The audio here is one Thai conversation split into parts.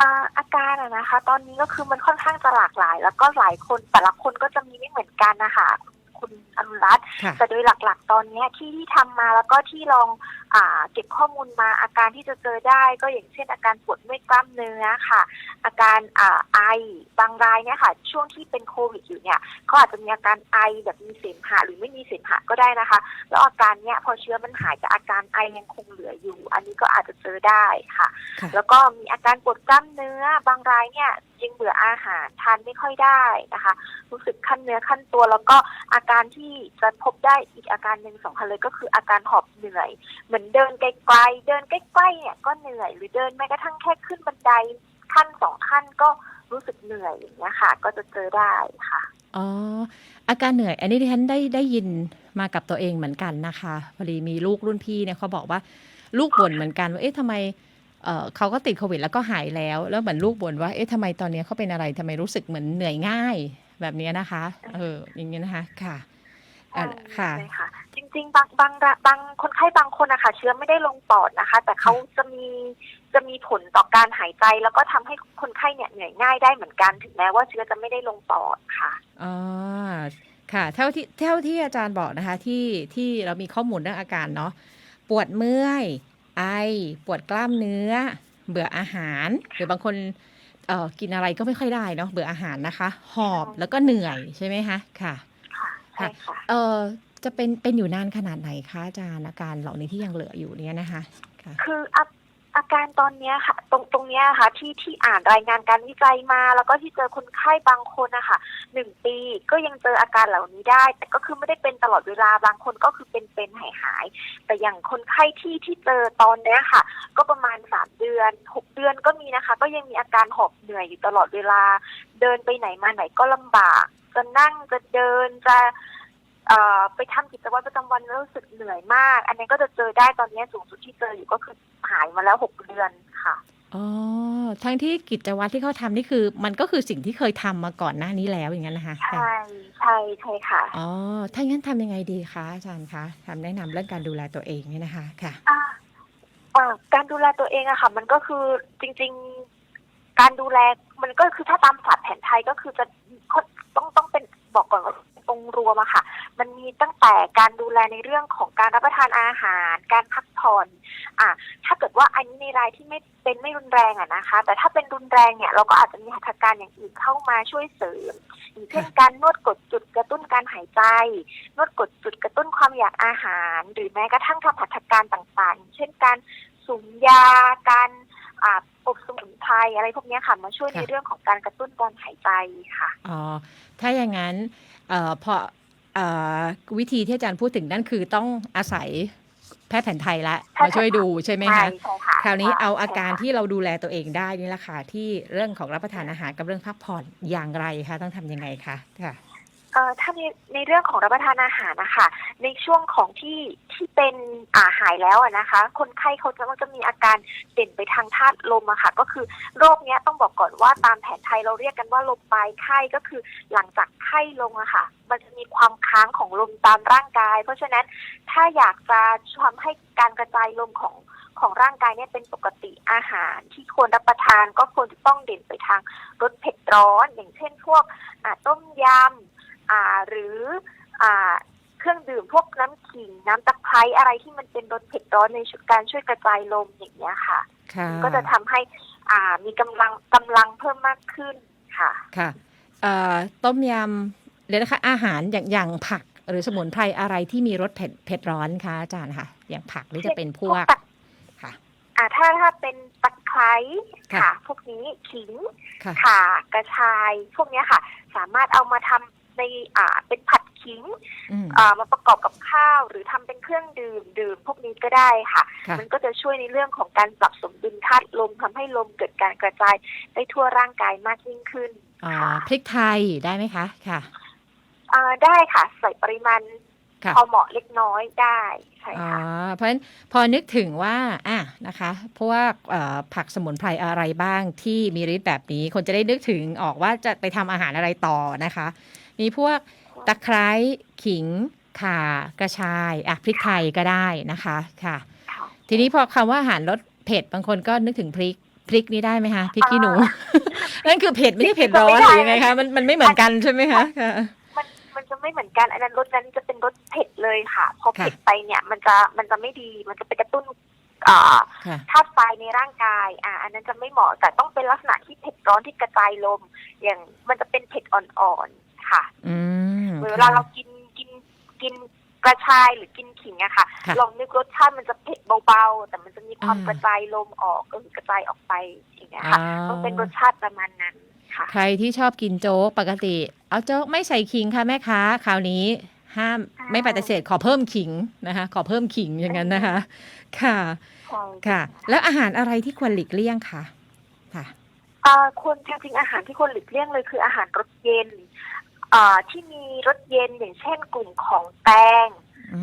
อ่าอาการอะนะคะ ตอนนี้ก็คือมันค่อนข้างจะหลากหลาย แล้วก็หลายคนแต่ละคนก็จะมีไม่เหมือนกันนะคะ คุณอนุรัตน์ค่ะ แต่โดยหลักๆ ตอนเนี้ยที่ที่ทำมาแล้วก็ที่ลองอ่าเก็บข้อมูลมาอาการที่จะเจอได้ ก็อย่างเช่น อาการปวดเมื่อยกล้ามเนื้อค่ะ อาการอ่าไอบางรายเนี่ยค่ะ ช่วงที่เป็นโควิดอยู่เนี่ยเขาอาจจะมีอาการไอแบบมีเสมหะหรือไม่มีเสมหะก็ได้นะคะ แล้วอาการเนี้ยพอเชื้อมันหายแต่อาการไอยังคงเหลืออยู่ อันนี้ก็อาจจะเจอได้ค่ะ ค่ะ แล้วก็มีอาการปวดกล้ามเนื้อบางรายเนี่ยยังเบื่ออาหารทานไม่ค่อยได้นะคะรู้สึกขั้นเนื้อขั้นตัว แล้วก็อาการที่จะพบได้อีกอาการหนึ่งสำคัญเลยก็คืออาการหอบเหนื่อย เหมือนเดินไกลๆเดินใกล้ๆเนี่ยก็เหนื่อยหรือเดินแม้กระทั่งแค่ขึ้นบันไดขั้นสองขั้นก็รู้สึกเหนื่อยอย่างเงี้ยค่ะ ก็จะเจอได้ค่ะอ๋ออาการเหนื่อย อันนี้ที่ฉันได้ได้ยินมากับตัวเองเหมือนกันนะคะพอดีมีลูกรุ่นพี่เนี่ยเขาบอกว่าลูกบ่นเหมือนกันว่าเอ๊ะทำไมเเขาก็ติดโควิดแล้วก็หายแล้ว แล้วเหมือนลูกบ่นว่า เอ๊ะทำไมตอนนี้เขาเป็นอะไรทำไมรู้สึกเหมือนเหนื่อยง่าย แบบนี้นะคะ เออ อย่างนี้นะคะค่ะอะค่ะใช่ค่ะ จริง ๆ บางบางระบางคนไข้บางคนนะคะเชื้อไม่ได้ลงปอดนะคะ แต่เขาจะมีจะมีผลต่อการหายใจ แล้วก็ทำให้คนไข้เนี่ยเหนื่อยง่ายได้เหมือนกันถึงแม้ว่าเชื้อจะไม่ได้ลงปอดค่ะอ๋อค่ะเท่าที่เท่าที่อาจารย์บอกนะคะ ที่ที่เรามีข้อมูลเรื่องอาการเนาะปวดเมื่อย ไอ ปวดกล้ามเนื้อ เบื่ออาหาร หรือบางคน เอ่อกินอะไรก็ไม่ค่อยได้เนาะเบื่ออาหารนะคะ หอบใช่แล้วก็เหนื่อยใช่ไหมคะค่ะ ค่ะใช่ค่ะ เอ่อจะเป็นเป็นอยู่นานขนาดไหนคะอาจารย์อาการเหล่านี้ที่ยังเหลืออยู่เนี่ยนะคะค่ะ คืออา อาการตอนเนี้ยค่ะ ตรงตรงเนี้ยค่ะที่ที่อ่านรายงานการวิจัยมา แล้วก็ที่เจอคนไข้บางคนนะคะหนึ่งปีก็ยังเจออาการเหล่านี้ได้ แต่ก็คือไม่ได้เป็นตลอดเวลาบางคนก็คือเป็นเป็นหายหายแต่อย่างคนไข้ที่ที่เจอตอนเนี้ยค่ะ ก็ประมาณสามเดือนหกเดือนก็มีนะคะ ก็ยังมีอาการหอบเหนื่อยอยู่ตลอดเวลา เดินไปไหนมาไหนก็ลำบากจะนั่งจะเดินจะ ไปทำกิจวัตรประจำวันแล้วรู้สึกเหนื่อยมาก อันนี้ก็จะเจอได้ตอนนี้สูงสุดที่เจออยู่ก็คือหายมาแล้วหกเดือนค่ะอ๋อทั้งที่กิจวัตรที่เขาทำนี่คือ มันก็คือสิ่งที่เคยทำมาก่อนหน้านี้แล้วอย่างนั้นนะคะใช่ใช่ใช่ค่ะอ๋อถ้างั้นทำยังไงดีคะอาจารย์คะคำแนะนำเรื่องการดูแลตัวเองเนี่ยนะคะค่ะอ่าอ่าการดูแลตัวเองอะค่ะ มันก็คือจริง ๆ การดูแลมันก็คือถ้าตามศาสตร์แผนไทยก็คือจะต้องต้องเป็นบอกก่อนว่า องค์รวมอะค่ะ มันมีตั้งแต่การดูแลในเรื่องของการรับประทานอาหาร การพักผ่อนอ่าถ้าเกิดว่าอันนี้ในรายที่ไม่เป็นไม่รุนแรงอะนะคะ แต่ถ้าเป็นรุนแรงเนี่ยเราก็อาจจะมีหัตถการอย่างอื่นเข้ามาช่วยเสริมอย่างเช่นการนวดกดจุดกระตุ้นการหายใจ นวดกดจุดกระตุ้นความอยากอาหาร หรือแม้กระทั่งทำหัตถการต่างๆ เช่นการสูมยาการอ่าอบสมุนไพรอะไรพวกเนี้ยค่ะมาช่วยในค่ะเรื่องของการกระตุ้นการหายใจค่ะ อ๋อ ถ้าอย่างนั้น เอ่อพอเอ่อวิธีที่อาจารย์พูดถึงนั่นคือต้องอาศัยแพทย์แผนไทยละใช่ค่ะมาช่วยดูใช่ไหมใช่คะ ใช่ค่ะคราวนี้เอาอาใช่การค่ะที่เราดูแลตัวเองได้นี่แหละค่ะที่เรื่องของรับประทานอาหารกับเรื่องพักผ่อนอย่างไรคะต้องทำยังไงคะค่ะเอ่อถ้าในในเรื่องของรับประทานอาหารนะคะในช่วงของที่ที่เป็นอาหายแล้วอะนะคะ คนไข้เขาจะมักจะมีอาการเด่นไปทางธาตุลมอะค่ะ ก็คือโรคเนี้ยต้องบอกก่อนว่าตามแผนไทยเราเรียกกันว่าลมปลายไข้ก็คือหลังจากไข้ลงอะค่ะ มันจะมีความค้างของลมตามร่างกาย เพราะฉะนั้นถ้าอยากจะทำให้การกระจายลมของของร่างกายเนี่ยเป็นปกติอาหารที่ควรรับประทานก็ควรจะต้องเด่นไปทางรสเผ็ดร้อน อย่างเช่นพวกต้มยำ อ่าหรืออ่าเครื่องดื่มพวกน้ำขิงน้ำตะไคร้อะไรที่มันเป็นรสเผ็ดร้อนในการช่วยกระจายลมอย่างเงี้ยค่ะ ค่ะก็จะทำให้อ่ามีกำลังกำลังเพิ่มมากขึ้นค่ะ ค่ะเอ่อต้มยำเดี๋ยวนะคะอาหารอย่างอย่างผักหรือสมุนไพรอะไรที่มีรสเผ็ดเผ็ดร้อนคะอาจารย์ค่ะอย่างผักหรือจะเป็นพวกตะค่ะอ่าถ้าถ้าเป็นตะไคร้ค่ะ ค่ะ พวกนี้ขิงค่ะ ข่ากระชาย พวกเนี้ยค่ะ สามารถเอามาทำ ในอ่าเป็นผัดขิงอืมอ่ามาประกอบกับข้าว หรือทำเป็นเครื่องดื่มดื่มพวกนี้ก็ได้ค่ะค่ะ มันก็จะช่วยในเรื่องของการปรับสมดุลธาตุลมทำให้ลมเกิดการกระจายได้ทั่วร่างกายมากยิ่งขึ้นอ่าค่ะพริกไทยได้ไหมคะค่ะอ่าได้ค่ะ ใส่ปริมาณค่ะพอเหมาะเล็กน้อยได้ใช่อ๋อค่ะเพราะฉะนั้นพอนึกถึงว่าอะนะคะเพราะว่าเอ่อผักสมุนไพรอะไรบ้างที่มีฤทธิ์แบบนี้ คนจะได้นึกถึงออกว่าจะไปทำอาหารอะไรต่อนะคะ มีพวกตะไคร้ขิงข่ากระชายอะพริกไทยก็ได้นะคะค่ะค่ะทีนี้พอคำว่าอาหารรสเผ็ดบางคนก็นึกถึงพริกพริกนี้ได้ไหมคะพริกขี้หนู นั่นคือเผ็ดไม่ใช่เผ็ดร้อนไม่หได้รือยังไงคะมันมันไม่เหมือนกันใช่ไหมคะค่ะมันมันจะไม่เหมือนกันอันนั้นรสนั้นจะเป็นรสเผ็ดเลยค่ะ พอค่ะเผ็ดไปเนี่ย มันจะมันจะไม่ดีมันจะไปกระตุ้นอ่าค่ะธาตุไฟในร่างกาย อ่า อันนั้นจะไม่เหมาะแต่ต้องเป็นลักษณะที่เผ็ดร้อนที่กระจายลม อย่างมันจะเป็นเผ็ดอ่อนๆ ค่ะอืมเหมือนเวลาเรากินกินกินกระชายหรือกินขิงอะค่ะ ค่ะ ลองนึกรสชาติมันจะเผ็ดเบาๆ แต่มันจะมีความอ่า กระจายลมออกก็คือกระจายออกไปอย่างเงี้ยอ๋ค่ะอต้องเป็นรสชาติประมาณนั้นค่ะ ใครที่ชอบกินโจ๊กปกติ เอาโจ๊กไม่ใส่ขิงค่ะแม่ค้าคราวนี้ห้ามใช่ ไม่ปฏิเสธขอเพิ่มขิงนะคะ ขอเพิ่มขิงอย่างนั้นนะคะ ค่ะ ใช่ค่ะ แล้วอาหารอะไรที่ควรหลีกเลี่ยงคะค่ะอ่าควรจริงๆอาหารที่ควรหลีกเลี่ยงเลยคืออาหารรสเย็น อ่าที่มีรสเย็นอย่างเช่นกลุ่มของแตง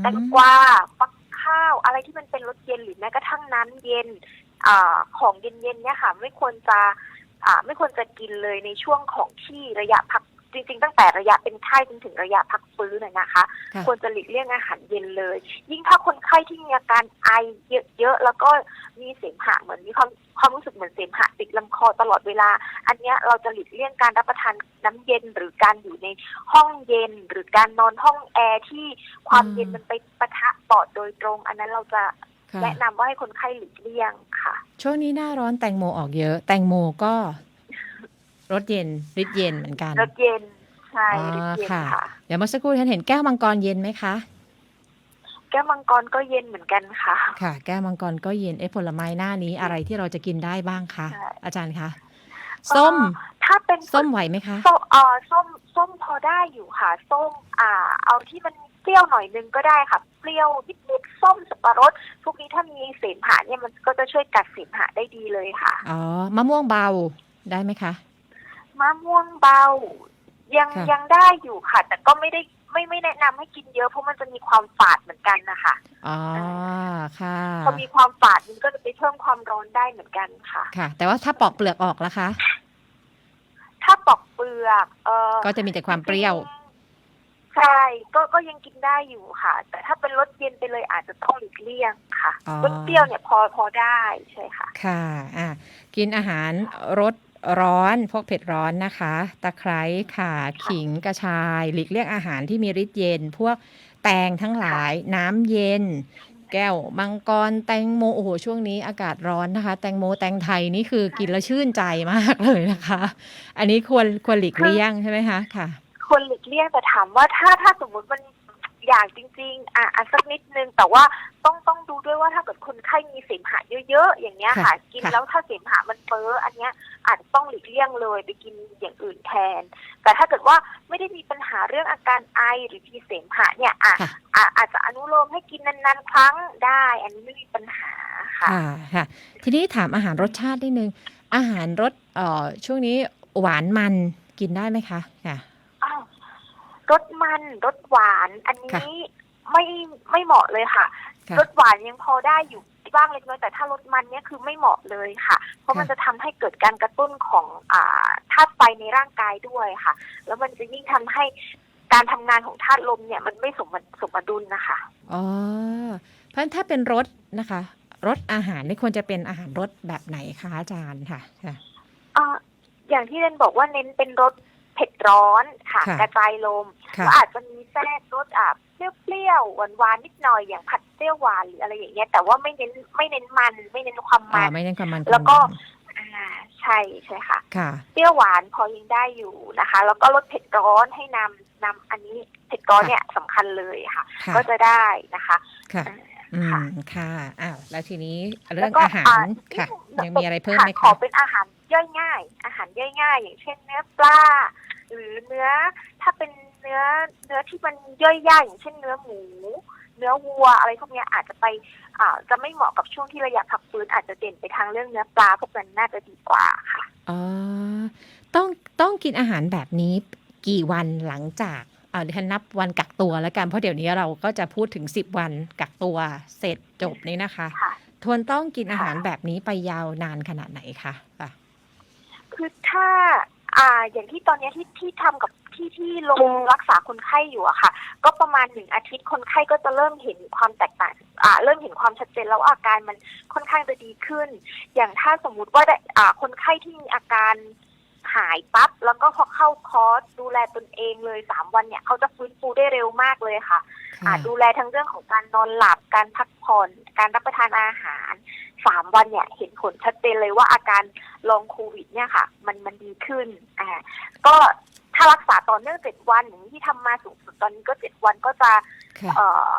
แตงกวาฟักข้าวอะไรที่มันเป็นรสเย็นหรือแม้กระทั่งน้ำเย็นอาของเย็นๆเนี่ยค่ะ ไม่ควรจะอ่าไม่ควรจะกินเลยในช่วงของที่ระยะพัก จริง ๆ ตั้งแต่ระยะเป็นไข้จนถึงระยะพักฟื้นน่ะนะคะ ค่ะ ควรจะหลีกเลี่ยงอาหารเย็นเลย ยิ่งถ้าคนไข้ที่มีอาการไอเยอะๆแล้วก็มีเสมหะเหมือนมีความความรู้สึกเหมือนเสมหะติดลำคอตลอดเวลา อันเนี้ยเราจะหลีกเลี่ยงการรับประทานน้ำเย็นหรือการอยู่ในห้องเย็น หรือการนอนห้องแอร์ที่ความอืมเย็นมันไปปะทะปอดโดยตรง อันนั้นเราจะค่ะ แนะนำว่าให้คนไข้หลีกเลี่ยงค่ะ ช่วงนี้หน้าร้อนแตงโมออกเยอะ แตงโมก็ รสเย็นฤทธิ์เย็นเหมือนกันรสเย็นใช่อ๋อรสเย็นค่ะค่ะ เดี๋ยวเมื่อสักครู่ฉันเห็นแก้วมังกรเย็นไหมคะแก้วมังกรก็เย็นเหมือนกันค่ะ ค่ะ แก้วมังกรก็เย็นเอ๊ะผลไม้หน้านี้อะไรที่เราจะกินได้บ้างคะใช่อาจารย์คะส้มเอ่อถ้าเป็นส้มไหวไหมคะส้มเอ่อส้มส้มพอได้อยู่ค่ะ ส้ม อ่า เอาที่มันเปรี้ยวหน่อยนึงก็ได้ค่ะ เปรี้ยวนิดๆส้มสับปะรดพวกนี้ถ้ามีเสมหะเนี่ยมันก็จะช่วยกัดเสมหะได้ดีเลยค่ะ อ๋อ มะม่วงเบาได้ไหมคะ มะม่วงเบา ยังค่ะ ยังได้อยู่ค่ะ แต่ก็ไม่ได้ไม่ไม่แนะนำให้กินเยอะเพราะมันจะมีความฝาดเหมือนกันนะคะ อ๋อค่ะ พอมีความฝาดมันก็จะไปเพิ่มความร้อนได้เหมือนกันค่ะ ค่ะ แต่ว่าถ้าปอกเปลือกออกล่ะคะ ถ้าปอกเปลือกเออก็จะมีแต่ความเปรี้ยว ใช่ก็ก็ยังกินได้อยู่ค่ะ แต่ถ้าเป็นรสเย็นไปเลยอาจจะต้องหลีกเลี่ยงค่ะอ๋อ รสเปรี้ยวเนี่ยพอพอได้ใช่ค่ะ ค่ะ อะ กินอาหารรส ร้อนพวกเผ็ดร้อนนะคะ ตะไคร้ข่าขิงกระชาย หลีกเลี่ยงอาหารที่มีฤทธิ์เย็น พวกแตงทั้งหลาย น้ำเย็น แก้วมังกรแตงโมโอ้โหช่วงนี้อากาศร้อนนะคะ แตงโมแตงไทยนี่คือกินแล้วชื่นใจมากเลยนะคะ อันนี้ควรควรหลีกเลี่ยงใช่ไหมคะค่ะคนหลีกเลี่ยงแต่ถามว่าถ้าถ้าสมมุติมันอยากจริงๆอะอะสักนิดนึง แต่ว่าต้องต้องดูด้วยว่าถ้าเกิดคนไข้มีเสมหะเยอะๆอย่างเงี้ยค่ะค่ะกินค่ะแล้วถ้าเสมหะมันเฟ้ออันเนี้ย อาจจะต้องหลีกเลี่ยงเลยไปกินอย่างอื่นแทน แต่ถ้าเกิดว่าไม่ได้มีปัญหาเรื่องอาการไอหรือมีเสมหะเนี่ยอะค่ะอะอาจจะอนุโลมให้กินนานๆครั้งได้ อันนี้ไม่มีปัญหาค่ะค่ะค่ะ ทีนี้ถามอาหารรสชาตินิดนึง อาหารรสเอ่อช่วงนี้หวานมันกินได้ไหมคะค่ะอ้าวรสมันรสหวาน อันค่ะนี้ไม่ไม่เหมาะเลยค่ะค่ะรสหวานยังพอได้อยู่ บ้างเล็กน้อยแต่ถ้ารสมันเนี่ยคือไม่เหมาะเลยค่ะ เพราะค่ะมันจะทำให้เกิดการกระตุ้นของอ่าธาตุไฟในร่างกายด้วยค่ะ แล้วมันจะยิ่งทำให้การทำงานของธาตุลมเนี่ยมันไม่สมสมดุลนะคะอ๋อเพราะฉะนั้นถ้าเป็นรสนะคะรสอาหารนี่ควรจะเป็นอาหารรสแบบไหนคะอาจารย์ค่ะค่ะอ่าอย่างที่เรนบอกว่าเน้นเป็นรส เผ็ดร้อนค่ะค่ะกระจายลมค่ะแล้วอาจจะมีแทรกรสอะเปรี้ยวๆหวานๆนิดหน่อยอย่างผัดเปรี้ยวหวานหรืออะไรอย่างเงี้ยแต่ว่าไม่เน้นไม่เน้นมันไม่เน้นความอ่ามัน ไม่เน้นความมันแล้วก็ความมันอ่าใช่ใช่ค่ะ ค่ะ เปรี้ยวหวานพอยังได้อยู่นะคะ แล้วก็ลดเผ็ดร้อนให้นำนำอันนี้เผ็ดร้อนเนี่ยสำคัญเลยค่ะ ค่ะก็จะได้นะคะ ค่ะอ่าอืค่ะมค่ะ อ้าว แล้วทีนี้เรื่แล้องวก็อาหาร อ่าค่ะที่ยังมีอะไรเพิ่มไหมขอคะ เป็นอาหาร ย่อยง่าย อาหารย่อยง่ายอย่างเช่นเนื้อปลาหรือเนื้อถ้าเป็นเนื้อเนื้อที่มันย่อยยากอย่างเช่นเนื้อหมู เนื้อวัวอะไรพวกเนี้ยอาจจะไปอ่าจะไม่เหมาะกับช่วงที่ระยะพักฟื้นอาจจะเด่นไปทางเรื่องเนื้อปลาพวกนั้นน่าจะดีกว่าค่ะอ๋อต้องต้องกินอาหารแบบนี้กี่วันหลังจากอ่าเดี๋ยวฉันนับวันกักตัวแล้วกันเพราะเดี๋ยวนี้เราก็จะพูดถึง10วันกักตัวเสร็จจบนี้นะคะค่ะทวนต้องกินอาหารค่ะแบบนี้ไปยาวนานขนาดไหนคะ ค่ะคือถ้าอ่าอย่างที่ตอนเนี้ยที่ที่ทำกับที่ที่ลงรักษาคนไข้อยู่อะค่ะ ก็ประมาณหนึ่งอาทิตย์คนไข้ก็จะเริ่มเห็นความแตกต่างอ่าเริ่มเห็นความชัดเจนแล้วว่าอาการมันค่อนข้างจะดีขึ้น อย่างถ้าสมมุติว่าได้อ่าคนไข้ที่มีอาการหายปั๊บแล้วก็พอเข้าคอร์สดูแลตนเองเลยสามวันเนี่ยเขาจะฟื้นฟูได้เร็วมากเลยค่ะค่ะอ่าดูแลทั้งเรื่องของการนอนหลับการพักผ่อน การรับประทานอาหาร สามวันเนี่ยเห็นผลชัดเจนเลยว่าอาการลองโควิดเนี่ยค่ะ มันมันดีขึ้นอ่าก็ถ้ารักษาต่อเนื่องเจ็ดวันอย่างที่ทำมาสูงสุดตอนนี้ก็เจ็ดวันก็จะค่ะเอ่อ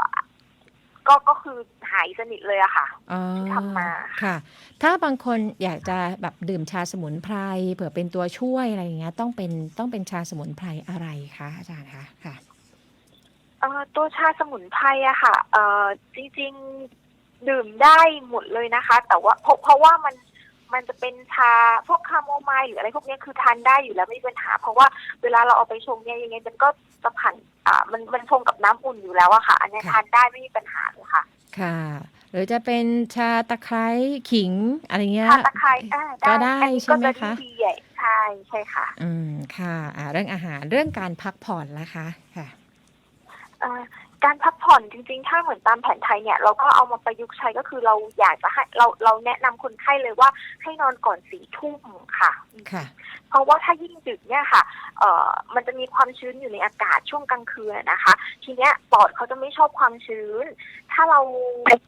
ก็ก็คือหายสนิทเลยอะค่ะอ๋อที่ทำมาค่ะ ถ้าบางคนอยากจะแบบดื่มชาสมุนไพรเผื่อเป็นตัวช่วยอะไรอย่างเงี้ย ต้องเป็นต้องเป็นชาสมุนไพรอะไรคะอาจารย์คะค่ะเอ่อตัวชาสมุนไพรอะค่ะเอ่อจริงๆ ดื่มได้หมดเลยนะคะ แต่ว่าเพราะเพราะว่ามันมันจะเป็นชาพวกคาโมไมล์หรืออะไรพวกเนี้ยคือทานได้อยู่แล้วไม่มีปัญหา เพราะว่าเวลาเราเอาไปชงเนี่ยยังไงมันก็จะผ่านอ่ามันมันชงกับน้ำอุ่นอยู่แล้วอะค่ะ อันเนี้ยค่ะทานได้ไม่มีปัญหาเลยค่ะ ค่ะหรือจะเป็นชาตะไคร้ขิงอะไรเงี้ยทานตะไคร้อ่าก็ได้อันนี้ใช่ไหมก็จคะดีใหญ่ใช่ใช่ค่ะ อืมค่ะอ่าเรื่องอาหารเรื่องการพักผ่อนละคะค่ะเอ่อ การพักผ่อนจริงๆ ถ้าเหมือนตามแผนไทยเนี่ย เราก็เอามาประยุกต์ใช้ก็คือเราอยากจะให้เราเราแนะนำคนไข้เลยว่าให้นอนก่อนสี่ทุ่มค่ะค่ะ เพราะว่าถ้ายิ่งดึกเนี่ยค่ะ เอ่อ มันจะมีความชื้นอยู่ในอากาศช่วงกลางคืนอะนะคะ ทีเนี้ยปอดเขาจะไม่ชอบความชื้น ถ้าเราเอ่อ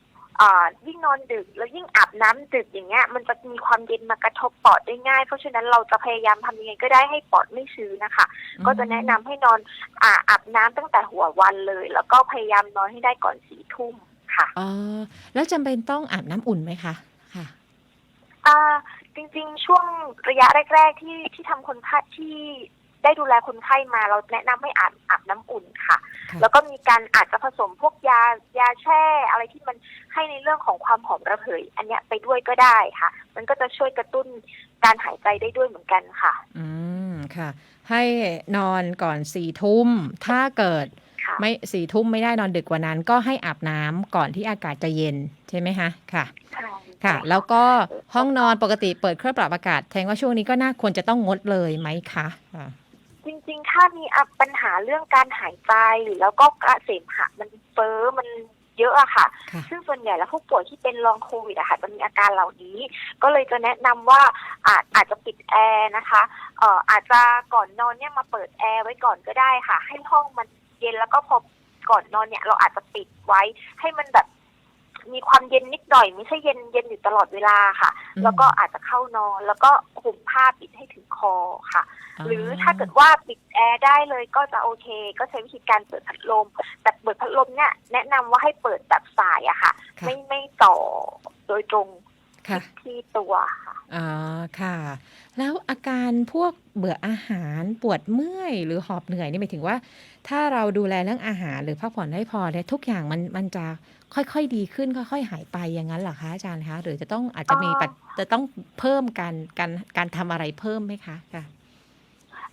ยิ่งนอนดึกแล้วยิ่งอาบน้ำดึกอย่างเงี้ย มันจะมีความเย็นมากระทบปอดได้ง่าย เพราะฉะนั้นเราจะพยายามทำยังไงก็ได้ให้ปอดไม่ชื้นนะคะ ก็จะแนะนำให้นอนอ่าอาบน้ำตั้งแต่หัววันเลย แล้วก็พยายามนอนให้ได้ก่อนสี่ทุ่มค่ะอ๋อแล้วจำเป็นต้องอาบน้ำอุ่นไหมคะค่ะอ่าจริงๆ ช่วงระยะแรก ๆ ที่ที่ทำคนไข้ที่ ได้ดูแลคนไข้มาเราแนะนำให้อาบอาบน้ำอุ่นค่ะค่ะ แล้วก็มีการอาจจะผสมพวกยายาแช่ อะไรที่มันให้ในเรื่องของความหอมระเหย อันเนี้ยไปด้วยก็ได้ค่ะ มันก็จะช่วยกระตุ้นการหายใจได้ด้วยเหมือนกันค่ะ อืมค่ะ ให้นอนก่อนสี่ทุ่มถ้าเกิดค่ะไม่สี่ทุ่มไม่ได้นอนดึกกว่านั้น ก็ให้อาบน้ำก่อนที่อากาศจะเย็นใช่ไหมคะค่ะใช่ค่ะ แล้วก็ห้องนอนปกติเปิดเครื่องปรับอากาศแทนว่าช่วงนี้ก็น่าควรจะต้องงดเลยไหมคะอ่า จริง ๆ ถ้ามีอะปัญหาเรื่องการหายใจหรือแล้วก็กระเสมหะมันเฟ้อมันเยอะอะค่ะ ค่ะซึ่งส่วนใหญ่แล้วผู้ป่วยที่เป็นลองโควิดอะค่ะจะมีอาการเหล่านี้ ก็เลยจะแนะนำว่าอาจอาจจะปิดแอร์นะคะเอ่ออาจจะก่อนนอนเนี่ยมาเปิดแอร์ไว้ก่อนก็ได้ค่ะ ให้ห้องมันเย็นแล้วก็พอก่อนนอนเนี่ยเราอาจจะปิดไว้ให้มันแบบ มีความเย็นนิดหน่อย ไม่ใช่เย็นเย็นอยู่ตลอดเวลาค่ะ อืม แล้วก็อาจจะเข้านอน แล้วก็ห่มผ้าปิดให้ถึงคอค่ะ หรือถ้าเกิดว่าปิดแอร์ได้เลยก็จะโอเค ก็ใช้วิธีการเปิดพัดลม แต่เปิดพัดลมเนี่ยแนะนำว่าให้เปิดแบบสายอะค่ะ ค่ะ ไม่ไม่ต่อโดยตรงค่ะที่ตัวค่ะ อ๋อค่ะ แล้วอาการพวกเบื่ออาหารปวดเมื่อยหรือหอบเหนื่อยนี่หมายถึงว่า ถ้าเราดูแลเรื่องอาหารหรือพักผ่อนได้พอเนี่ยทุกอย่างมันมันจะ ค่อยๆดีขึ้น ค่อย ๆ หายไปอย่างนั้นเหรอคะอาจารย์คะหรือจะต้องอาจจะมีปัจจะต้องเพิ่มการการการทำอะไรเพิ่มไหมคะค่ะ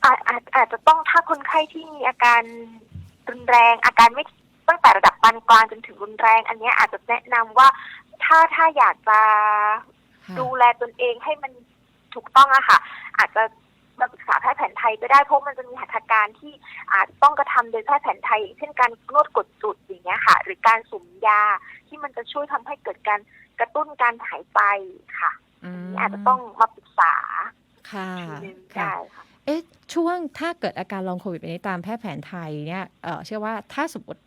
อาจอาจอาจจะต้องถ้าคนไข้ที่มีอาการรุนแรงอาการไม่ตั้งแต่ระดับปานกลางจนถึงรุนแรง อันเนี้ยอาจจะแนะนำว่าถ้าถ้าอยากจะค่ะดูแลตนเองให้มันถูกต้องอะค่ะ อาจจะ มาปรึกษาแพทย์แผนไทยก็ได้เพราะมันจะมีหัตถการที่อาจต้องกระทำโดยแพทย์แผนไทยอย่างเช่นการนวดกดจุดอย่างเงี้ยค่ะ หรือการสุ่มยาที่มันจะช่วยทำให้เกิดการกระตุ้นการหายใจค่ะอืมนี่อาจจะต้องมาปรึกษาค่ะทีนึงค่ะได้ค่ะเอ๊ะช่วงถ้าเกิดอาการลองโควิดไปนี้ตามแพทย์แผนไทยเนี่ยเออเชื่อว่าถ้าสมมติ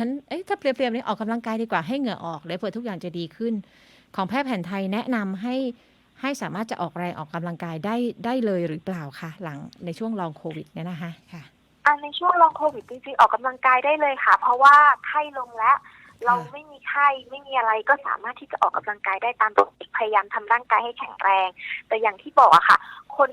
ฉันเอ๊ะถ้าเปรียบๆนี่ออกกำลังกายดีกว่าให้เหงื่อออกเลยเพื่อทุกอย่างจะดีขึ้น ของแพทย์แผนไทยแนะนำให้ ให้สามารถจะออกแรงออกกำลังกายได้ได้เลยหรือเปล่าคะหลังในช่วงลองโควิดเนี่ยนะคะค่ะอันในช่วงลองโควิดจริงๆออกกำลังกายได้เลยค่ะ เพราะว่าไข้ลงแล้ว เราไม่มีไข้ไม่มีอะไรก็สามารถที่จะออกกำลังกายได้ตามปกติพยายามทำร่างกายให้แข็งแรง แต่อย่างที่บอกอะค่ะ คน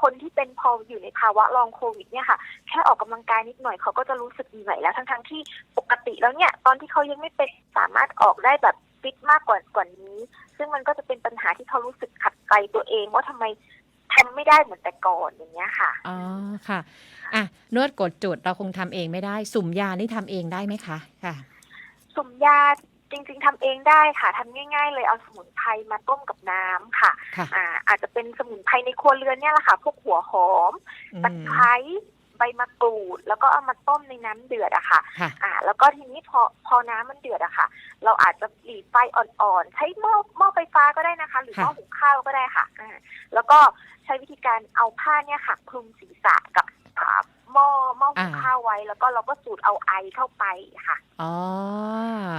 คนที่เป็นพออยู่ในภาวะลองโควิดเนี่ยค่ะ แค่ออกกำลังกายนิดหน่อยเขาก็จะรู้สึกเหนื่อยแล้วทั้งๆที่ปกติแล้วเนี่ย ตอนที่เขายังไม่เป็นสามารถออกได้แบบ ฟิตมากกว่ากว่านี้ ซึ่งมันก็จะเป็นปัญหาที่เขารู้สึกขัดใจตัวเองว่าทำไมทำไม่ได้เหมือนแต่ก่อนอย่างเงี้ยค่ะอ๋อค่ะอะนวดกดจุดเราคงทำเองไม่ได้ สุ่มยานี่ทำเองได้ไหมคะค่ะ สุ่มยาจริงๆทำเองได้ค่ะทำง่าย ๆ เลยเอาสมุนไพรมาต้มกับน้ำค่ะค่ะอ่าอาจจะเป็นสมุนไพรในครัวเรือนเนี่ยแหละค่ะ พวกหัวหอมอืตะมไคร้ใบบมะกรูด แล้วก็เอามาต้มในน้ำเดือดอะค่ะ ค่ะ อ่า แล้วก็ทีนี้พอพอน้ำมันเดือดอะค่ะ เราอาจจะหลีไฟอ่อนๆ ใช้หม้อหม้อไฟฟ้าก็ได้นะคะ หรือหม้อค่ะหุงข้าวก็ได้ค่ะอ่าแล้วก็ใช้วิธีการเอาผ้าเนี่ยค่ะคลุมศีรษะกับอ่าหม้อหม้อหุงข้าวไว้ แล้วก็เราก็สูดเอาไอเข้าไปค่ะ อ๋อ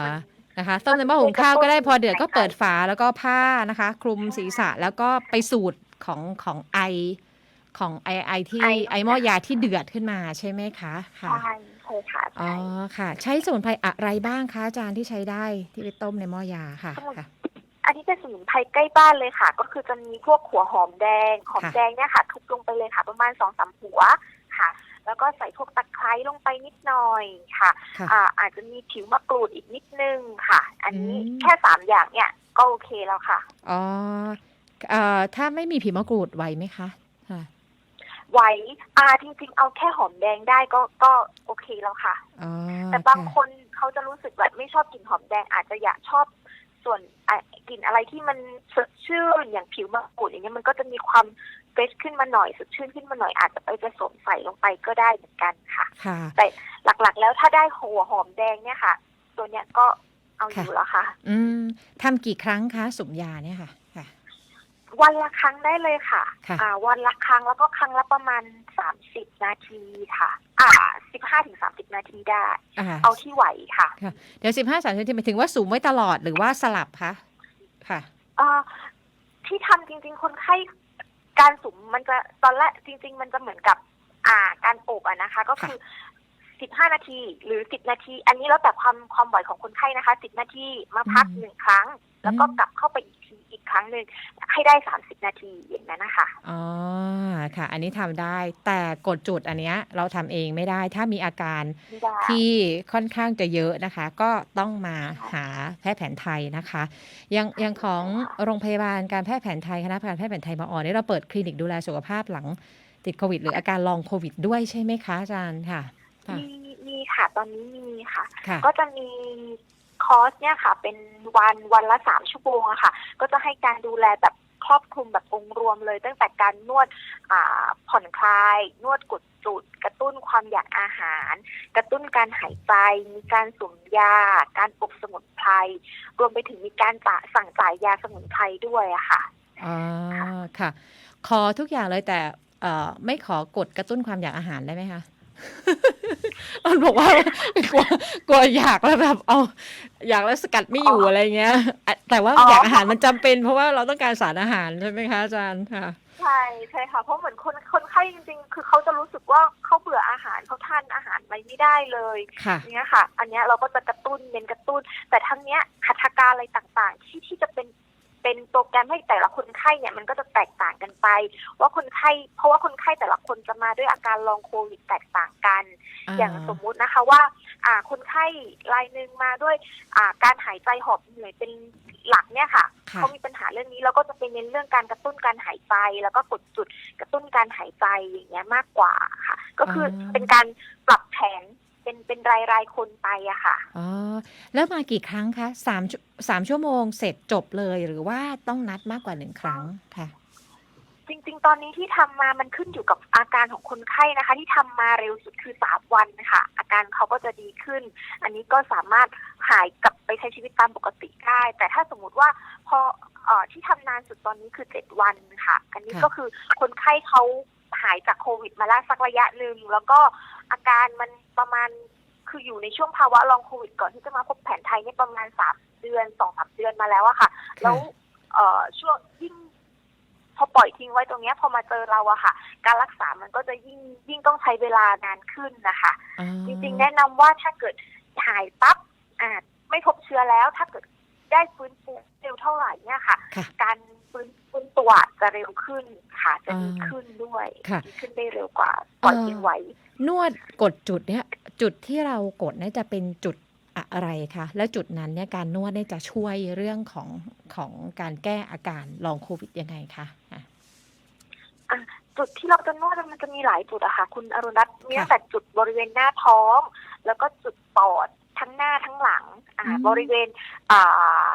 มันนะคะต้มในหม้อหุงข้าวก็ได้พอเดือดก็ใช่ค่ะเปิดฝาแล้วก็ผ้านะคะ คลุมศีรษะแล้วก็ไปสูตรของของไอ ของไอไอที่ไอ ไอหม้อยาที่เดือดขึ้นมาใช่ไหมคะค่ะ ใช่ใช่ค่ะอ๋อใช่ค่ะ ใช้สมุนไพรอะไรบ้างคะอาจารย์ที่ใช้ได้ที่ไปต้มในหม้อยาค่ะสมุนค่ะ อันนี้เป็นสมุนไพรใกล้บ้านเลยค่ะ ก็คือจะมีพวกหัวหอมแดงหอมค่ะแดงเนี่ยค่ะทุบลงไปเลยค่ะ ประมาณสองสามหัวค่ะ แล้วก็ใส่พวกตะไคร้ลงไปนิดหน่อยค่ะค่ะอ่าอาจจะมีผิวมะกรูดอีกนิดนึงค่ะ อันนี้อืม แค่สามอย่างเนี่ยก็โอเคแล้วค่ะ อ๋อเอ่อถ้าไม่มีผิวมะกรูดไหวไหมคะค่ะ ไว้ อ่าจริงๆเอาแค่หอมแดงได้ก็ก็โอเคแล้วค่ะ อ๋อแต่บางค่ะคนเขาจะรู้สึกแบบไม่ชอบกลิ่นหอมแดงอาจจะอยากชอบส่วนอะกลิ่นอะไรที่มันสดชื่นอย่างผิวมะกรูดอย่างเงี้ยมันก็จะมีความเฟรชขึ้นมาหน่อยสดชื่นขึ้นมาหน่อยอาจจะไปผสมใส่ลงไปก็ได้เหมือนกันค่ะ ค่ะ แต่หลักๆ แล้วถ้าได้หัวหอมแดงเนี่ยค่ะ ตัวเนี้ยก็เอาอยู่ค่ะแล้วค่ะ อืมทำกี่ครั้งคะสุมยาเนี่ยค่ะ ค่ะ วันละครั้งได้เลยค่ะค่ะอ่าวันละครั้งแล้วก็ครั้งละประมาณสามสิบนาทีค่ะ อ่าสิบห้าถึงสามสิบนาทีได้ อ่าเอาที่ไหวค่ะเดี๋ยวสิบห้าสามสิบหมายถึงว่าสูงไว้ตลอดหรือว่าสลับคะค่ะ เอ่อที่ทำจริง ๆ คนไข้การสุมมันจะตอนแรกจริง ๆ มันจะเหมือนกับ อ่าการอบอะนะคะ ก็คือ สิบห้านาที หรือสิบนาที อันนี้แล้วแต่ความความไหวของคนไข้นะคะสิบนาทีมาพักอืมหนึ่งครั้ง แล้วก็อืมกลับเข้าไปอีกทีอีกครั้งหนึ่งให้ได้สามสิบนาทีอย่างนั้นนะคะอ๋อค่ะ อันนี้ทำได้แต่กดจุดอันเนี้ยเราทำเองไม่ได้ถ้ามีอาการไม่ได้ที่ค่อนข้างจะเยอะนะคะ ก็ต้องมาหาแพทย์แผนไทยนะคะอย่างอย่างของโรงพยาบาลการแพทย์แผนไทยคณะการแพทย์แผนไทยมาออนนี่เราเปิดคลินิกดูแลสุขภาพหลังติดโควิดหรืออาการลองโควิดด้วยใช่ไหมคะอาจารย์ค่ะ ค่ะ มีมีค่ะตอนนี้มีค่ะ ค่ะ ก็จะมีคอร์สเนี่ยค่ะ เป็นวันวันละสามชั่วโมงอะค่ะ ก็จะให้การดูแลแบบครอบคลุมแบบองค์รวมเลย ตั้งแต่การนวดอ่าผ่อนคลาย นวดกดจุด กระตุ้นความอยากอาหาร กระตุ้นการหายใจ มีการสวมยา การอบสมุนไพรรวมไปถึงมีการจ่าสั่งจ่ายยาสมุนไพรด้วยอะค่ะ อ๋อ ค่ะ ขอทุกอย่างเลยแต่เอ่อไม่ขอกดกระตุ้นความอยากอาหารได้ไหมคะ อันบอกว่ากลัวกลัวอยากแล้วแบบเอาอยากแล้วสกัดไม่อยู่อะไรเงี้ยอะแต่ว่าอ๋อออยากอาหารมันจำเป็น เพราะว่าเราต้องการสารอาหารใช่ไหมคะอาจารย์ค่ะใช่ใช่ค่ะ เพราะเหมือนคนคนไข้จริง ๆ คือเขาจะรู้สึกว่าเขาเบื่ออาหารเขาทานอาหารไปไม่ได้เลยค่ะเนี้ยค่ะ อันเนี้ยเราก็จะกระตุ้นเน้นกระตุ้น แต่ทั้งเนี้ยหัตถการอะไรต่างๆ ที่ที่จะเป็น เป็นโปรแกรมให้แต่ละคนไข้เนี่ยมันก็จะแตกต่างกันไป ว่าคนไข้เพราะว่าคนไข้แต่ละคนจะมาด้วยอาการลองโควิดแตกต่างกัน อย่างสมมุตินะคะว่า อ่าคนไข้รายหนึ่งมาด้วยอ่าการหายใจหอบเหนื่อยเป็นหลักเนี่ยค่ะค่ะเขามีปัญหาเรื่องนี้แล้วก็จะไปเน้นเรื่องการกระตุ้นการหายใจ แล้วก็กดจุดกระตุ้นการหายใจอย่างเงี้ยมากกว่าค่ะ ก็คือออเป็นการปรับแผน เป็นเป็นรายรายๆคนไปอะค่ะ อ๋อ แล้วมากี่ครั้งคะสามชั่วสามชั่วโมงเสร็จจบเลยหรือว่าต้องนัดมากกว่าหนึ่งครั้งค่ะ จริง ๆ ตอนนี้ที่ทำมามันขึ้นอยู่กับอาการของคนไข้นะคะ ที่ทำมาเร็วสุดคือสามวันค่ะ อาการเขาก็จะดีขึ้น อันนี้ก็สามารถหายกลับไปใช้ชีวิตตามปกติได้ แต่ถ้าสมมุติว่าพอเอ่อที่ทำนานสุดตอนนี้คือเจ็ดวันค่ะ อันนี้ค่ะ ก็คือคนไข้เขา หายจากโควิดมาแล้วสักระยะหนึ่งแล้วก็อาการมันประมาณคืออยู่ในช่วงภาวะลองโควิดก่อนที่จะมาพบแผนไทยเนี่ยประมาณสามเดือนสองสามเดือนมาแล้วอะค่ะ แล้วเอ่อช่วงยิ่งพอปล่อยทิ้งไว้ตรงเนี้ย พอมาเจอเราอะค่ะ การรักษามันก็จะยิ่งยิ่งต้องใช้เวลานานขึ้นนะคะอ๋อจริงๆ แนะนำว่าถ้าเกิดหายปั๊บอ่าไม่พบเชื้อแล้ว ถ้าเกิด ได้ฟื้นฟูเร็วเท่าไหร่เนี่ยค่ะ ค่ะการฟื้นฟื้นตัวจะเร็วขึ้นค่ะจะดีอ่าขึ้นด้วยค่ะ ดีขึ้นได้เร็วกว่าปล่อยเอ่อทิ้งไว้ นวดกดจุดเนี่ยจุดที่เรากดเนี่ยจะเป็นจุดอะไรคะแล้วจุดนั้นเนี่ยการนวดเนี่ยจะช่วยเรื่องของของการแก้อาการลองโควิดยังไงคะอะ จุดที่เราจะนวดมันจะมีหลายจุดอะค่ะ คุณอรุณรัตน์มีค่ะตั้งแต่จุดบริเวณหน้าท้อง แล้วก็จุดปอด ทั้งหน้าทั้งหลังอ่าอืมบริเวณอ่า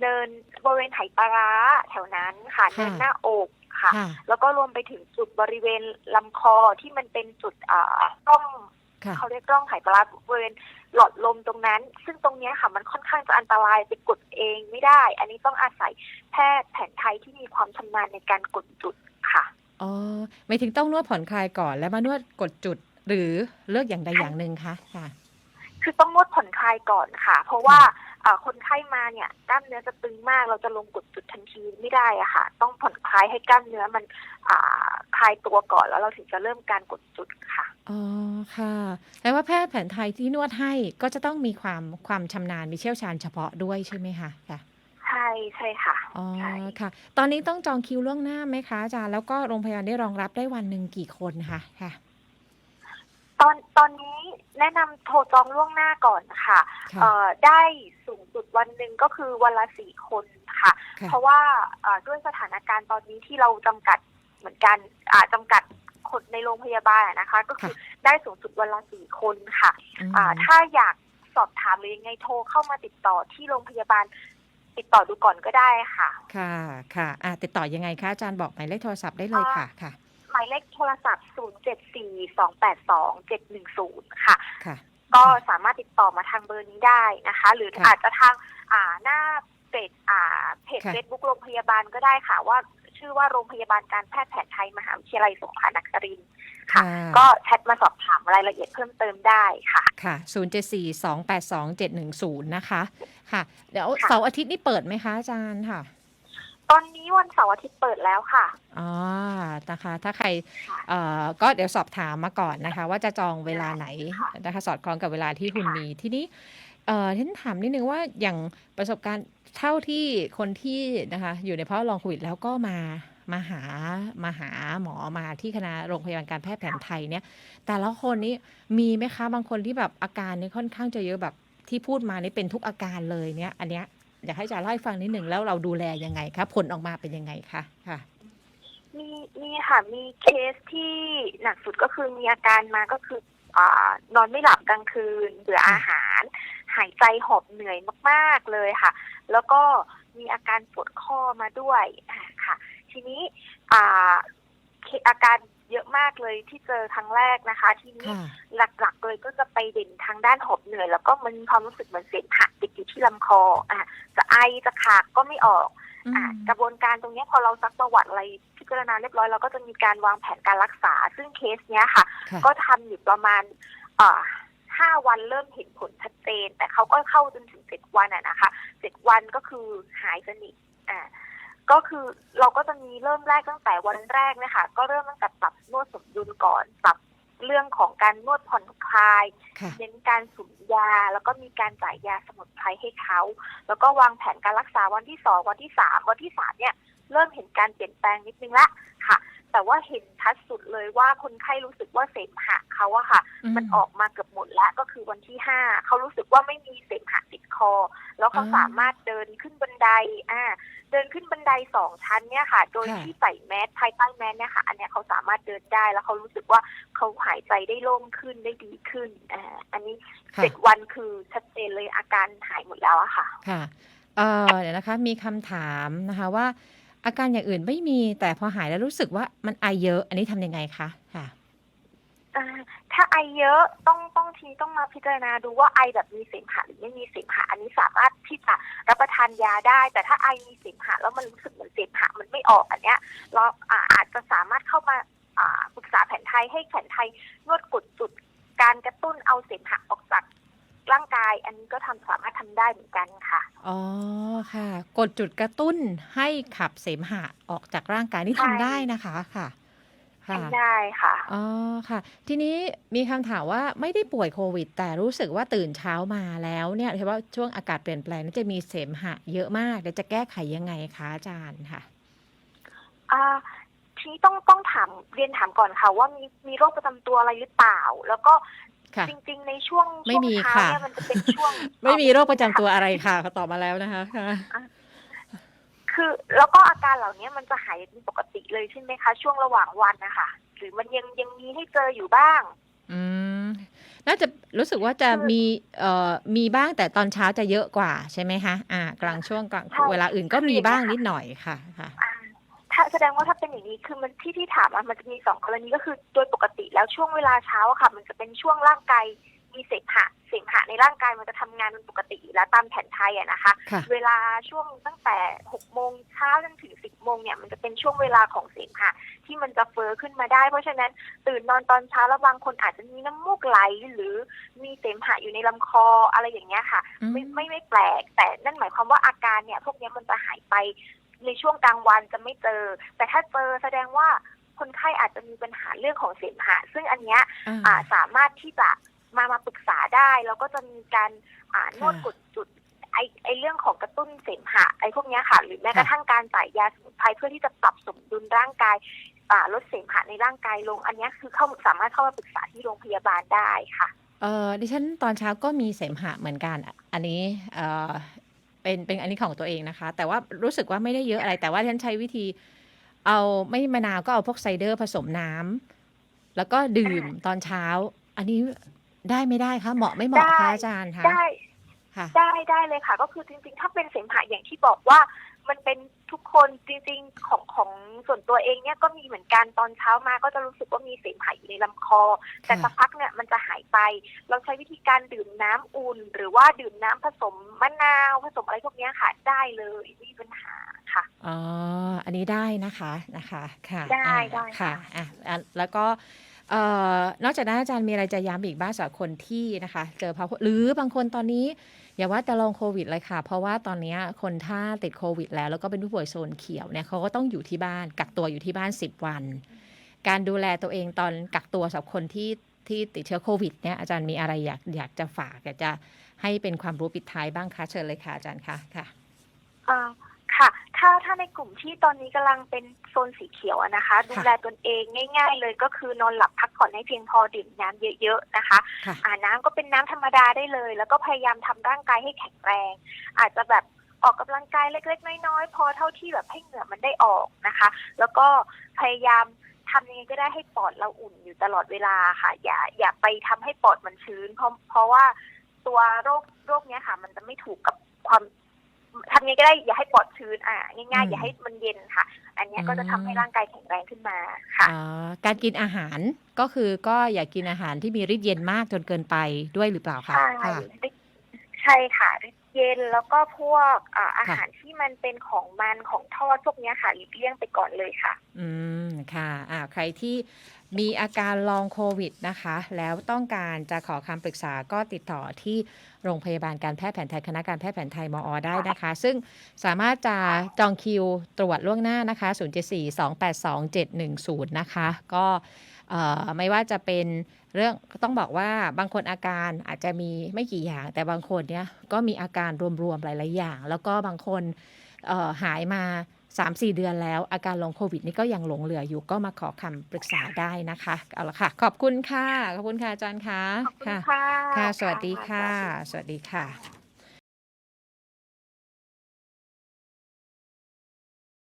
เดินบริเวณไหปลาร้าแถวนั้นค่ะค่ะเดินหน้าอกค่ะค่ะ แล้วก็รวมไปถึงจุดบริเวณลำคอที่มันเป็นจุดอ่าร่องค่ะเขาเรียกร่องไหปลาร้าบริเวณหลอดลมตรงนั้น ซึ่งตรงเนี้ยค่ะมันค่อนข้างจะอันตรายไปกดเองไม่ได้ อันนี้ต้องอาศัยแพทย์แผนไทยที่มีความชำนาญในการกดจุดค่ะอ๋อไม่ถึงต้องนวดผ่อนคลายก่อนแล้วมานวดกดจุดหรือเลือกอย่างใดอย่างหนึ่งคะค่ะ คือต้องนวดผ่อนคลายก่อนค่ะ เพราะว่าอ่าคนไข้มาเนี่ยกล้ามเนื้อจะตึงมาก เราจะลงกดจุดทันทีไม่ได้อะค่ะ ต้องผ่อนคลายให้กล้ามเนื้อมันอ่าคลายตัวก่อนแล้วเราถึงจะเริ่มการกดจุดค่ะ อ๋อค่ะแปลว่าแพทย์แผนไทยที่นวดให้ก็จะต้องมีความความชำนาญมีเชี่ยวชาญเฉพาะด้วยใช่ไหมคะค่ะใช่ใช่ค่ะอ๋อใช่ค่ะ ตอนนี้ต้องจองคิวล่วงหน้าไหมคะอาจารย์แล้วก็โรงพยาบาลได้รองรับได้วันหนึ่งกี่คนคะค่ะ ตอนตอนนี้ แนะนำโทรจองล่วงหน้าก่อนค่ะค่ะ เอ่อได้สูงสุดวันหนึ่งก็คือวันละสี่คนค่ะ ค่ะ เพราะว่าเอ่อด้วยสถานการณ์ตอนนี้ที่เราจำกัดเหมือนกันอ่าจำกัดคนในโรงพยาบาลอะนะคะ ก็คือได้สูงสุดวันละสี่คนค่ะ ม อ่าถ้าอยากสอบถามหรือยังไงโทรเข้ามาติดต่อที่โรงพยาบาล ติดต่อดูก่อนก็ได้ค่ะ ค่ะ ค่ะอ่าติดต่อยังไงคะอาจารย์บอกหมายเลขโทรศัพท์ได้เลยค่ะ ค่ะห มายเลขโทรศัพท์ 074-282-710 ค่ะ ค่ะ ก็สามารถติดต่อมาทางเบอร์นี้ได้นะคะ หรือค่ะอาจจะทางอ่าหน้าเพจอ่าเพจค่ะ เฟซบุ๊กโรงพยาบาลก็ได้ค่ะว่าชื่อว่าโรงพยาบาลการแพทย์แผนไทยมหาวิทยาลัยสงขลานครินทร์ค่ะ ก็แชทมาสอบถามรายละเอียดเพิ่มเติมได้ค่ะ ค่ะ 0 7 4 2 8 2 7 1 0 นะคะ ค่ะ เดี๋ยวค่ะ เสาร์อาทิตย์นี่เปิดไหมคะอาจารย์ค่ะ ตอนนี้วันเสาร์อาทิตย์เปิดแล้วค่ะ อ๋อ นะคะ ถ้าใครค่ะเอ่อก็เดี๋ยวสอบถามมาก่อนนะคะ ว่าจะจองเวลาไหนค่ะนะคะ สอดคล้องกับเวลาที่คุณค่ะมีทีนี้เอ่อท่านถามนิดนึงว่าอย่างประสบการณ์เท่าที่คนที่นะคะ อยู่ในภาวะลองโควิดแล้วก็มามาหามาหาหมอมาที่คณะโรงพยาบาลการแพทย์แผนไทยเนี่ย แต่ละคนนี้มีไหมคะบางคนที่แบบอาการเนี่ยค่อนข้างจะเยอะแบบที่พูดมานี่เป็นทุกอาการเลยเนี่ย อันเนี้ย อยากให้อาจารย์เล่าให้ฟังนิดหนึ่งแล้วเราดูแลยังไงคะผลออกมาเป็นยังไงคะค่ะ มีมีค่ะมีเคสที่หนักสุดก็คือมีอาการมาก็คืออ่านอนไม่หลับกลางคืนเบื่ออาหาร หายใจหอบเหนื่อยมากๆเลยค่ะ แล้วก็มีอาการปวดข้อมาด้วยค่ะ ทีนี้อ่าอาการ เยอะมากเลยที่เจอครั้งแรกนะคะ ทีนี้ค่ะหลักๆเลยก็จะไปเด่นทางด้านหอบเหนื่อยแล้วก็มันมีความรู้สึกเหมือนเสมหะติดอยู่ที่ลำคออะจะไอจะขากก็ไม่ออกอือะมกระบวนการตรงเนี้ยพอเราซักประวัติอะไรพิจารณาเรียบร้อยเราก็จะมีการวางแผนการรักษา ซึ่งเคสเนี้ยค่ะค่ะก็ทำอยู่ประมาณเอ่อห้าวันเริ่มเห็นผลชัดเจน แต่เขาก็เข้าจนถึงเจ็ดวันอะนะคะเจ็ดวันก็คือหายสนิทอ่า ก็คือเราก็จะมีเริ่มแรกตั้งแต่วันแรกนะคะก็เริ่มตั้งแต่ปรับนวดสมดุลก่อนปรับเรื่องของการนวดผ่อนคลายค่ะเน้นการสุ่มยา แล้วก็มีการจ่ายยาสมุนไพรให้เขา แล้วก็วางแผนการรักษาวันที่สองวันที่สามวันที่สามเนี่ย เริ่มเห็นการเปลี่ยนแปลงนิดนึงละค่ะ แต่ว่าเห็นชัดสุดเลยว่าคนไข้รู้สึกว่าเสมหะเขาอะค่ะ มันออกมาเกือบหมดแล้วก็คือวันที่ห้าเขารู้สึกว่าไม่มีเสมหะติดคอ แล้วเขาอ่าสามารถเดินขึ้นบันไดอ่าเดินขึ้นบันไดสองชั้นเนี่ยค่ะ โดยค่ะที่ใส่แมสภายใต้แมสเนี่ยค่ะ อันเนี้ยเขาสามารถเดินได้แล้วเขารู้สึกว่าเขาหายใจได้โล่งขึ้นได้ดีขึ้นอ่าอันนี้ค่ะเจ็ดวันคือชัดเจนเลยอาการหายหมดแล้วอะค่ะค่ะเอ่อเดี๋ยวนะคะมีคำถามนะคะว่า อาการอย่างอื่นไม่มีแต่พอหายแล้วรู้สึกว่ามันไอเยอะ อันนี้ทำยังไงคะค่ะ อ่าถ้าไอเยอะต้องต้องทีต้องมาพิจารณาดูว่าไอแบบมีเสมหะหรือไม่มีเสมหะอันนี้สามารถที่จะรับประทานยาได้ แต่ถ้าไอมีเสมหะแล้วมันรู้สึกเหมือนเสมหะมันไม่ออกอันเนี้ย เราอ่าอาจจะสามารถเข้ามาอ่าปรึกษาแผนไทยให้แผนไทยนวดกดจุดการกระตุ้นเอาเสมหะออกจาก ร่างกาย อันนี้ก็ทำสามารถทำได้เหมือนกันค่ะ อ๋อค่ะ กดจุดกระตุ้นให้ขับเสมหะออกจากร่างกายนี่ใช่ทำได้นะคะค่ะค่ะทำได้ค่ะ อ๋อค่ะ ทีนี้มีคำถามว่าไม่ได้ป่วยโควิด แต่รู้สึกว่าตื่นเช้ามาแล้วเนี่ยเฉพาะช่วงอากาศเปลี่ยนแปลงนี่จะมีเสมหะเยอะมากเดี๋ยวจะแก้ไขยังไงคะอาจารย์ค่ะอ่าทีนี้ต้องต้องถามเรียนถามก่อนค่ะ ว่ามีมีโรคประจำตัวอะไรหรือเปล่า แล้วก็ ค่ะจริง ๆ ในช่วงไม่มีช่วงเช้าค่ะ เนี่ยมันจะเป็นช่วง ไม่มีโรคประจำตัวอะไรค่ะเขาตอบมาแล้วนะคะค่ะ คือแล้วก็อาการเหล่านี้มันจะหายเป็นปกติเลยใช่ไหมคะ ช่วงระหว่างวันนะคะหรือมันยังยังมีให้เจออยู่บ้าง อืมน่าจะรู้สึกว่าจะคือมีเอ่อมีบ้างแต่ตอนเช้าจะเยอะกว่าใช่ไหมคะอ่ากลางช่วงกลางใช่เวลาอื่นก็คือมีอย่างบ้างเงี้ยค่ะ นิดหน่อยค่ะค่ะอ่า ถถ้าแสดงว่าถ้าเป็นอย่างนี้คือมันที่ที่ถามอะมันจะมีสองกรณีก็คือโดยปกติแล้วช่วงเวลาเช้าอะค่ะ มันจะเป็นช่วงร่างกายมีเสมหะเสมหะในร่างกายมันจะทำงานเป็นปกติอยู่แล้วตามแผนไทยอะนะคะค่ะเวลาช่วงตั้งแต่หกโมงเช้าจนถึงสิบโมงเนี่ยมันจะเป็นช่วงเวลาของเสมหะที่มันจะเฟอ้อขึ้นมาได้ เพราะฉะนั้นตื่นนอนตอนเช้าแล้วบางคนอาจจะมีน้ำมูกไหลหรือมีเสมหะอยู่ในลำคออะไรอย่างเงี้ยค่ะอืมไม่ไม่ไม่แปลก แต่นั่นหมายความว่าอาการเนี่ยพวกเนี้ยมันจะหายไป ในช่วงกลางวันจะไม่เจอ แต่ถ้าเจอแสดงว่าคนไข้อาจจะมีปัญหาเรื่องของเสมหะ ซึ่งอันเนี้ยอ่าอ่าสามารถที่จะมามาปรึกษาได้ แล้วก็จะมีการอ่านวดค่ะกดจุดไอไอเรื่องของกระตุ้นเสมหะไอพวกเนี้ยค่ะ หรือแม้กระค่ะทั่งการจ่ายยาสมุนไพรเพื่อที่จะปรับสมดุลร่างกายอ่าลดเสมหะในร่างกายลง อันเนี้ยคือเข้าสามารถเข้ามาปรึกษาที่โรงพยาบาลได้ค่ะเออดิฉันตอนเช้าก็มีเสมหะเหมือนกันอะอันนี้เออ เป็นเป็นอันนี้ของตัวเองนะคะ แต่ว่ารู้สึกว่าไม่ได้เยอะอะไร แต่ว่าดิฉันใช้วิธี เอาไม่มะนาวก็เอาพวกไซเดอร์ผสมน้ำแล้วก็ดื่มตอนเช้า อันนี้ได้ไม่ได้คะเหมาะไม่เหมาะได้คะอาจารย์คะได้ค่ะได้ได้เลยค่ะ ก็คือจริงๆ ถ้าเป็นเสมหะอย่างที่บอกว่า มันเป็นทุกคนจริงๆของของส่วนตัวเองเนี่ยก็มีเหมือนกันตอนเช้ามาก็จะรู้สึกว่ามีเสมหะอยู่ในลำคอ แต่ค่ะสักพักเนี่ยมันจะหายไป เราใช้วิธีการดื่มน้ำอุ่น หรือว่าดื่มน้ำผสมมะนาวผสมอะไรพวกเนี้ยค่ะได้เลยไม่มีปัญหาค่ะอ๋ออันนี้ได้นะคะนะคะค่ะได้อ่าได้ค่ะค่ะอะอะแล้วก็เอ่อนอกจากนั้นอาจารย์มีอะไรจะย้ำอีกบ้างสำหรับคนที่นะคะ เจอภาวะหรือบางคนตอนนี้ อย่าว่าแต่ลองโควิดเลยค่ะ เพราะว่าตอนนี้คนถ้าติดโควิด แล้วแล้วก็เป็นผู้ป่วยโซนเขียวเนี่ยเขาก็ต้องอยู่ที่บ้านกักตัวอยู่ที่บ้าน 10 วัน การดูแลตัวเองตอนกักตัวสำหรับคนที่ที่ติดเชื้อโควิดเนี่ยอาจารย์มีอะไรอยากอยากจะฝากอยากจะให้เป็นความรู้ปิดท้ายบ้างคะเชิญเลยค่ะอาจารย์ค่ะค่ะอ่าค่ะ ถ้าถ้าในกลุ่มที่ตอนนี้กำลังเป็นโซนสีเขียวอะนะคะ ดูแลตนเองง่าย ๆ เลยก็คือนอนหลับพักผ่อนให้เพียงพอดื่มน้ำเยอะๆนะคะค่ะอ่าน้ำก็เป็นน้ำธรรมดาได้เลย แล้วก็พยายามทำร่างกายให้แข็งแรง อาจจะแบบออกกำลังกายเล็ก ๆ น้อยๆพอเท่าที่แบบให้เหงื่อมันได้ออกนะคะ แล้วก็พยายามทำยังไงก็ได้ให้ปอดเราอุ่นอยู่ตลอดเวลาค่ะ อย่าอย่าไปทำให้ปอดมันชื้น เพราะเพราะว่าตัวโรคโรคเนี้ยค่ะ มันจะไม่ถูกกับความ ทำยังไงก็ได้อย่าให้ปอดชื้นอ่าง่ายอืมๆอย่าให้มันเย็นค่ะ อันเนี้ยก็จะทำให้อืมร่างกายแข็งแรงขึ้นมาค่ะอ่าการกินอาหารก็คือก็อย่ากินอาหารที่มีฤทธิ์เย็นมากจนเกินไปด้วยหรือเปล่าคะใช่ค่ะใช่ค่ะเย็นแล้วก็พวกอ่าอาค่ะหารที่มันเป็นของมันของทอดพวกเนี้ยค่ะหลีกเลี่ยงไปก่อนเลยค่ะ อืมค่ะอ่าใครที่มีอาการลองโควิดนะคะ แล้วต้องการจะขอคำปรึกษาก็ติดต่อที่โรงพยาบาลการแพทย์แผนไทยคณะการแพทย์แผนไทยมอ ได้นะคะ ซึ่งสามารถจะจองคิวตรวจล่วงหน้านะคะ 074-282-710 นะคะ ก็ไม่ว่าจะเป็นเรื่องต้องบอกว่าบางคนอาการอาจจะมีไม่กี่อย่าง แต่บางคนเนี่ยก็มีอาการรวมๆหลาย ๆ อย่าง แล้วก็บางคนหายมา 3-4 เดือนแล้ว อาการลงโควิดนี่ก็ยังหลงเหลืออยู่ก็มาขอคำปรึกษาได้นะคะ เอาละค่ะ ขอบคุณค่ะ ขอบคุณค่ะอาจารย์ค่ะขอบคุณค่ะ ค่ะ สวัสดีค่ะ สวัสดีสวัสดีค่ะ